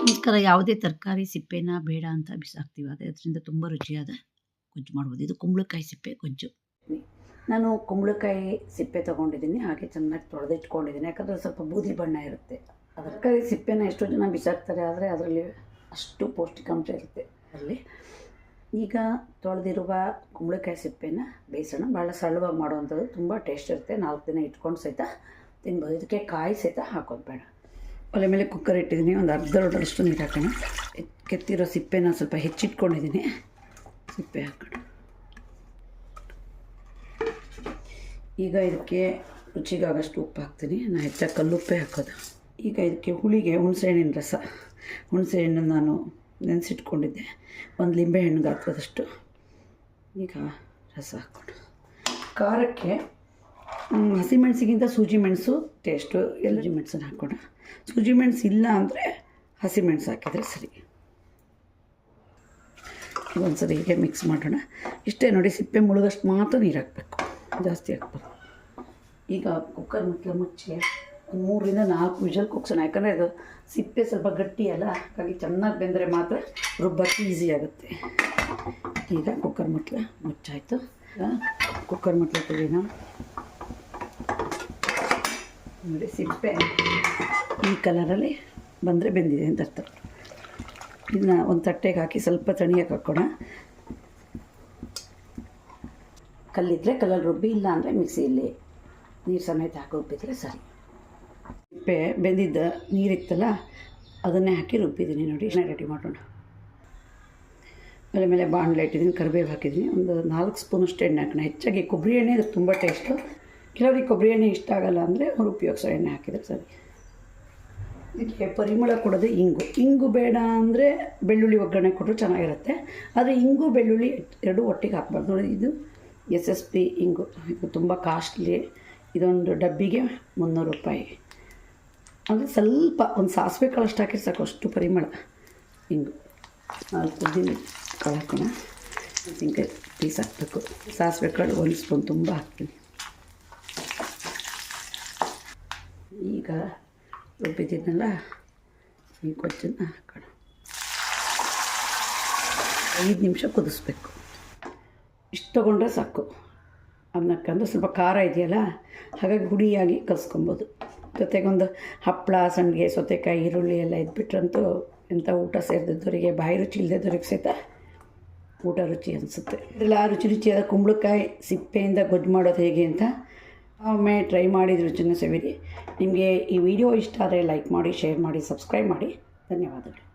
ಅದಕ್ಕೋಸ್ಕರ ಯಾವುದೇ ತರಕಾರಿ ಸಿಪ್ಪೆನ ಬೇಡ ಅಂತ ಬಿಸಾಕ್ತೀವಿ. ಅದೇ ಅದರಿಂದ ತುಂಬ ರುಚಿಯಾದ ಗೊಜ್ಜು ಮಾಡ್ಬೋದು. ಇದು ಕುಂಬಳಕಾಯಿ ಸಿಪ್ಪೆ, ಗೊಜ್ಜು. ನಾನು ಕುಂಬಳಕಾಯಿ ಸಿಪ್ಪೆ ತೊಗೊಂಡಿದ್ದೀನಿ. ಹಾಗೆ ಚೆನ್ನಾಗಿ ತೊಳೆದಿಟ್ಕೊಂಡಿದ್ದೀನಿ. ಯಾಕಂದರೆ ಸ್ವಲ್ಪ ಬೂದಿ ಬಣ್ಣ ಇರುತ್ತೆ. ತರಕಾರಿ ಸಿಪ್ಪೆನ ಎಷ್ಟೋ ಜನ ಬಿಸಾಕ್ತಾರೆ. ಆದರೆ ಅದರಲ್ಲಿ ಅಷ್ಟು ಪೌಷ್ಟಿಕಾಂಶ ಇರುತ್ತೆ ಅದರಲ್ಲಿ ಈಗ ತೊಳೆದಿರುವ ಕುಂಬಳಕಾಯಿ ಸಿಪ್ಪೆನ ಬೇಯಿಸೋಣ. ಭಾಳ ಸರಳವಾಗಿ ಮಾಡುವಂಥದ್ದು. ತುಂಬ ಟೇಸ್ಟ್ ಇರುತ್ತೆ. ನಾಲ್ಕು ದಿನ ಇಟ್ಕೊಂಡು ಸಹಿತ ತಿನ್ಬೋದು. ಇದಕ್ಕೆ ಕಾಯಿ ಸಹಿತ ಹಾಕೋದು ಬೇಡ. ಒಲೆ ಮೇಲೆ ಕುಕ್ಕರ್ ಇಟ್ಟಿದ್ದೀನಿ. ಒಂದು ಅರ್ಧ ಲೋಟದಷ್ಟು ನೀರು ಹಾಕೋಣ. ಕೆತ್ತಿರೋ ಸಿಪ್ಪೆನ ಸ್ವಲ್ಪ ಹೆಚ್ಚಿಟ್ಕೊಂಡಿದ್ದೀನಿ. ಸಿಪ್ಪೆ ಹಾಕೋಣ. ಈಗ ಇದಕ್ಕೆ ರುಚಿಗಾಗಷ್ಟು ಉಪ್ಪು ಹಾಕ್ತೀನಿ. ನಾನು ಹೆಚ್ಚಾಗಿ ಕಲ್ಲುಪ್ಪೇ ಹಾಕೋದು. ಈಗ ಇದಕ್ಕೆ ಹುಳಿಗೆ ಹುಣಸೆಹಣ್ಣಿನ ರಸ. ಹುಣಸೆಹಣ್ಣು ನಾನು ನೆನೆಸಿಟ್ಕೊಂಡಿದ್ದೆ. ಒಂದು ಲಿಂಬೆ ಲಿಂಬೆಹಣ್ಣು ಗಾತ್ರದಷ್ಟು ಈಗ ರಸ ಹಾಕೋಣ. ಖಾರಕ್ಕೆ ಹಸಿಮೆಣಸಿಗಿಂತ ಸೂಜಿ ಮೆಣಸು ಟೇಸ್ಟು ಎಲ್ಲ ಮೆಣಸನ್ನು ಹಾಕೋಣ. ಸೂಜಿ ಮೆಣಸು ಇಲ್ಲ ಅಂದರೆ ಹಸಿಮೆಣಸು ಹಾಕಿದರೆ ಸರಿ. ಒಂದ್ಸರಿ ಹೀಗೆ ಮಿಕ್ಸ್ ಮಾಡೋಣ. ಇಷ್ಟೇ ನೋಡಿ ಸಿಪ್ಪೆ ಮುಳುಗಷ್ಟು ಮಾತ್ರ ನೀರು ಹಾಕಬೇಕು. ಜಾಸ್ತಿ ಹಾಕ್ಬಾರ್ದು. ಈಗ ಕುಕ್ಕರ್ ಮುಚ್ಚ ಮುಚ್ಚಿ ಒಂದು ಮೂರರಿಂದ ನಾಲ್ಕು ವಿಷಲ್ ಕುಗ್ಸೋಣ ಯಾಕಂದರೆ ಅದು ಸಿಪ್ಪೆ ಸ್ವಲ್ಪ ಗಟ್ಟಿ ಅಲ್ಲ, ಹಾಗಾಗಿ ಚೆನ್ನಾಗಿ ಬೆಂದರೆ ಮಾತ್ರ ರುಬ್ಬಕ್ಕೆ ಈಸಿ ಆಗುತ್ತೆ. ಈಗ ಕುಕ್ಕರ್ ಮುಟ್ಲ ಮುಚ್ಚಾಯಿತು. ಕುಕ್ಕರ್ ಮುಟ್ಲ ತೆಗೆಯೋಣ. ನೋಡಿ ಸಿಪ್ಪೆ ಈ ಕಲರಲ್ಲಿ ಬಂದರೆ ಬೆಂದಿದೆ ಅಂತ ಅರ್ಥ. ಇದನ್ನ ಒಂದು ತಟ್ಟೆಗೆ ಹಾಕಿ ಸ್ವಲ್ಪ ತಣಿಯಕ್ಕೆ ಹಾಕೋಣ. ಕಲ್ಲಿದ್ದರೆ ಕಲ್ಲಲ್ಲಿ ರುಬ್ಬಿ ಇಲ್ಲ ಅಂದರೆ ಮಿಕ್ಸಿಯಲ್ಲಿ ನೀರು ಸಮೇತ ಹಾಕಿ ರುಬ್ಬಿದ್ರೆ ಸರಿ. ಸಿಪ್ಪೆ ಬೆಂದಿದ್ದ ನೀರಿತ್ತಲ್ಲ, ಅದನ್ನೇ ಹಾಕಿ ರುಬ್ಬಿದ್ದೀನಿ ನೋಡಿ. ರೆಡಿ ಮಾಡೋಣ. ಮೇಲೆ ಮೇಲೆ ಬಾಣಲೆ ಇಟ್ಟಿದ್ದೀನಿ, ಕರಿಬೇವು ಹಾಕಿದ್ದೀನಿ. ಒಂದು ನಾಲ್ಕು ಸ್ಪೂನಷ್ಟು ಎಣ್ಣೆ ಹಾಕೋಣ. ಹೆಚ್ಚಾಗಿ ಕೊಬ್ಬರಿ ಎಣ್ಣೆ ತುಂಬ ಟೇಸ್ಟು ಕೆಲವರಿಗೆ ಕೊಬ್ಬರಿ ಎಣ್ಣೆ ಇಷ್ಟ ಆಗಲ್ಲ ಅಂದರೆ ಅವರು ಉಪಯೋಗಿಸೋ ಎಣ್ಣೆ ಹಾಕಿದರೆ ಸರಿ. ಇದಕ್ಕೆ ಪರಿಮಳ ಕೊಡೋದು ಇಂಗು. ಇಂಗು ಬೇಡ ಅಂದರೆ ಬೆಳ್ಳುಳ್ಳಿ ಒಗ್ಗರಣೆ ಕೊಟ್ಟರು ಚೆನ್ನಾಗಿರುತ್ತೆ. ಆದರೆ ಇಂಗು, ಬೆಳ್ಳುಳ್ಳಿ ಎರಡು ಒಟ್ಟಿಗೆ ಹಾಕ್ಬಾರ್ದು. ನೋಡಿ, ಇದು ಎಸ್ ಎಸ್ ಪಿ ಇಂಗು. ಇದು ತುಂಬ ಕಾಸ್ಟ್ಲಿ. ಇದೊಂದು ಡಬ್ಬಿಗೆ ಮುನ್ನೂರು ರೂಪಾಯಿ. ಅಂದರೆ ಸ್ವಲ್ಪ ಒಂದು ಸಾಸಿವೆ ಕಾಳು ಅಷ್ಟು ಹಾಕಿರೆ ಸಾಕು ಅಷ್ಟು ಪರಿಮಳ ಇಂಗು. ನಾಲ್ಕು ದಿನ ಕಾಳು ಹಾಕೋಣ. ಪೀಸ್ ಹಾಕಬೇಕು ಸಾಸಿವೆ ಕಾಳು ಒಂದು ಸ್ಪೂನ್ ತುಂಬ ಹಾಕ್ತೀನಿ. ಈಗ ರುಬ್ಬಿದ್ದೀನಲ್ಲ? ಈ ಕೊಚ್ಚನ್ನ ಹಾಕೋಣ. ಐದು ನಿಮಿಷ ಕುದಿಸ್ಬೇಕು. ಇಷ್ಟು ತೊಗೊಂಡ್ರೆ ಸಾಕು. ಅನ್ನಕ್ಕಂದ್ರೆ ಸ್ವಲ್ಪ ಖಾರ ಇದೆಯಲ್ಲ, ಹಾಗಾಗಿ ಹುಡಿಯಾಗಿ ಕಲ್ಸ್ಕೊಬೋದು. ಜೊತೆಗೊಂದು ಹಪ್ಪಳ ಸಂಡಿಗೆ, ಸೌತೆಕಾಯಿ, ಈರುಳ್ಳಿ ಎಲ್ಲ ಇದ್ಬಿಟ್ರಂತೂ ಎಂಥ ಊಟ ಸೇರಿದವರಿಗೆ ಬಾಯಿ ರುಚಿ ಇಲ್ಲದವ್ರಿಗೆ ಸಹಿತ ಊಟ ರುಚಿ ಅನಿಸುತ್ತೆ. ಇದೆಲ್ಲ ರುಚಿ ರುಚಿಯಾದ ಕುಂಬಳಕಾಯಿ ಸಿಪ್ಪೆಯಿಂದ ಗೊಜ್ಜು ಮಾಡೋದು ಹೇಗೆ ಅಂತ ಒಮ್ಮೆ ಟ್ರೈ ಮಾಡಿದ ರುಚಿನ ಸವಿರಿ ನಿಮಗೆ ಈ ವಿಡಿಯೋ ಇಷ್ಟ ಆದರೆ ಲೈಕ್ ಮಾಡಿ, ಶೇರ್ ಮಾಡಿ, ಸಬ್ಸ್ಕ್ರೈಬ್ ಮಾಡಿ. ಧನ್ಯವಾದಗಳು.